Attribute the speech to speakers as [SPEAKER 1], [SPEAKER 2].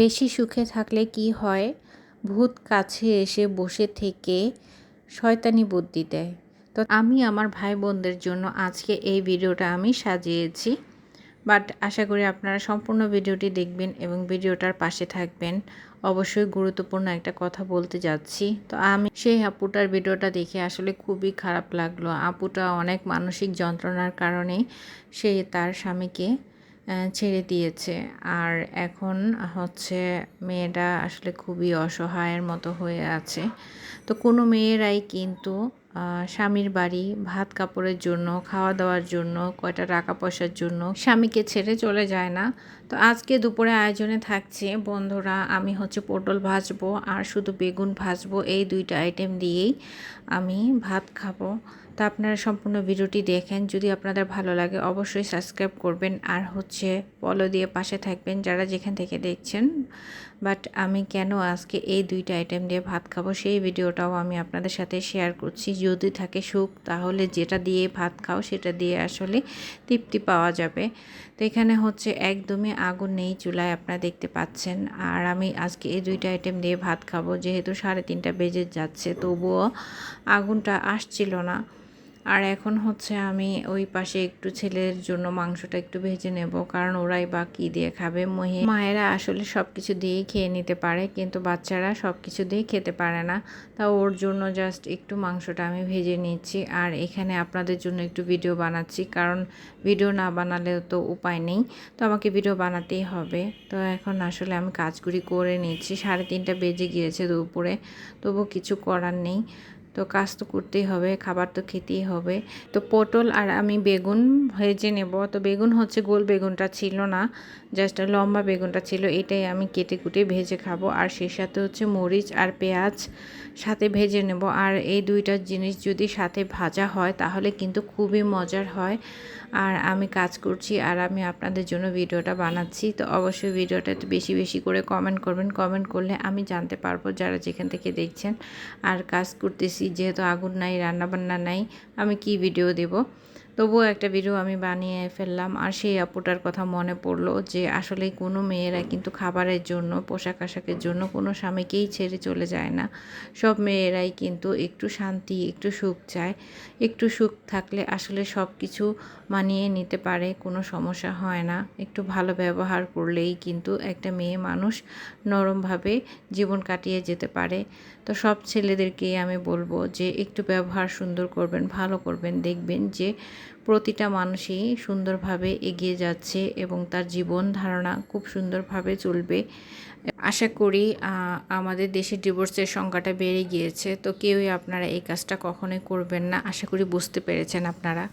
[SPEAKER 1] বেশি সুখে থাকলে কি হয়? ভূত কাছে এসে বসে থেকে শয়তানি বুদ্ধি দেয়। তো আমি আমার ভাই বোনদের জন্য আজকে এই ভিডিওটা আমি সাজিয়েছি। বাট আশা করি আপনারা সম্পূর্ণ ভিডিওটি দেখবেন এবং ভিডিওটার পাশে থাকবেন। অবশ্যই গুরুত্বপূর্ণ একটা কথা বলতে যাচ্ছি। তো আমি সেই আপুটার ভিডিওটা দেখে আসলে খুবই খারাপ লাগল। আপুটা অনেক মানসিক যন্ত্রণার কারণে সে তার স্বামীকে ছেড়ে দিয়েছে। আর এখন হচ্ছে মেয়েটা আসলে খুবই অসহায়ের মতো হয়ে আছে। তো কোনো মেয়েরাই কিন্তু স্বামীর বাড়ি ভাত কাপড়ের জন্য খাওয়া দাওয়ার জন্য, কয়টা টাকা পয়সার জন্য স্বামীকে ছেড়ে চলে যায় না। তো আজকে দুপুরে আয়োজনে থাকছে। বন্ধুরা, আমি হচ্ছে পটল ভাজবো আর শুধু বেগুন ভাজবো। এই দুইটা আইটেম দিয়েই আমি ভাত খাব। তা আপনারা সম্পূর্ণ ভিডিওটি দেখেন। যদি আপনাদের ভালো লাগে, অবশ্যই সাবস্ক্রাইব করবেন। আর হচ্ছে ফলো দিয়ে পাশে থাকবেন যারা যেখান থেকে দেখছেন। বাট আমি কেন আজকে এই দুইটা আইটেম দিয়ে ভাত খাব, সেই ভিডিওটাও আমি আপনাদের সাথে শেয়ার করছি। যদি থাকে সুখ, তাহলে যেটা দিয়ে ভাত খাও, সেটা দিয়ে আসলে তৃপ্তি পাওয়া যাবে। তো এখানে হচ্ছে একদমই আগুন নেই চুলায় আপনারা দেখতে পাচ্ছেন। আর আমি আজকে এই দুইটা আইটেম দিয়ে ভাত খাব, যেহেতু সাড়ে তিনটা বেজে যাচ্ছে, তবুও আগুনটা আসছিল না। আর এখন হচ্ছে আমি ওই পাশে একটু ছেলের জন্য মাংসটা একটু ভেজে নেব, কারণ ওরাই বা কী দিয়ে খাবে মহি। মায়েরা আসলে সব কিছু দিয়েই খেয়ে নিতে পারে, কিন্তু বাচ্চারা সব কিছু দিয়ে খেতে পারে না। তা ওর জন্য জাস্ট একটু মাংসটা আমি ভেজে নিচ্ছি, আর এখানে আপনাদের জন্য একটু ভিডিও বানাচ্ছি, কারণ ভিডিও না বানালেও তো উপায় নেই। তো আমাকে ভিডিও বানাতেই হবে। তো এখন আসলে আমি কাজগুলি করে নিচ্ছি, সাড়ে তিনটা বেজে গিয়েছে দুপুরে, তবু কিছু করার নেই। তো কাজ তো করতেই হবে, খাবার তো খেতেই হবে। তো পটল আর আমি বেগুন ভেজে নেব। তো বেগুন হচ্ছে গোল বেগুনটা ছিল না জাস্ট লম্বা বেগুনটা ছিল, এটাই আমি কেটে কুটে ভেজে খাব। আর সেই সাথে হচ্ছে মরিচ আর পেঁয়াজ সাথে ভেজে নেব। আর এই দুইটা জিনিস যদি সাথে ভাজা হয়, তাহলে কিন্তু খুবই মজার হয়। আর আমি কাজ করছি আর আমি আপনাদের জন্য ভিডিওটা বানাচ্ছি। তো অবশ্যই ভিডিওটা একটু বেশি বেশি করে কমেন্ট করবেন। কমেন্ট করলে আমি জানতে পারব যারা যেখান থেকে দেখছেন আর কাজ করতেছি। যেহেতু আগুন নাই রান্নাবান্না নাই আমি কি ভিডিও দেব? তবুও একটা ভিডিও আমি বানিয়ে ফেললাম আর সেই আপুটার কথা মনে পড়ল যে আসলে কোনো মেয়েরা কিন্তু খাবারের জন্য, পোশাক আশাকের জন্য কোনো স্বামীকেই ছেড়ে চলে যায় না। সব মেয়েরাই কিন্তু একটু শান্তি, একটু সুখ চায়। একটু সুখ থাকলে আসলে সব কিছু মানিয়ে নিতে পারে, কোনো সমস্যা হয় না। একটু ভালো ব্যবহার করলেই কিন্তু একটা মেয়ে মানুষ নরমভাবে জীবন কাটিয়ে যেতে পারে। তো সব ছেলেদেরকেই আমি বলব যে একটু ব্যবহার সুন্দর করবেন, ভালো করবেন, দেখবেন যে প্রতিটা মানুষই সুন্দরভাবে এগিয়ে যাচ্ছে এবং তার জীবন ধারণা খুব সুন্দরভাবে চলবে। আশা করি আমাদের দেশে ডিভোর্সের সংখ্যাটা বেড়ে গিয়েছে। তো কেউই আপনারা এই কাজটা কখনোই করবেন না। আশা করি বুঝতে পেরেছেন আপনারা।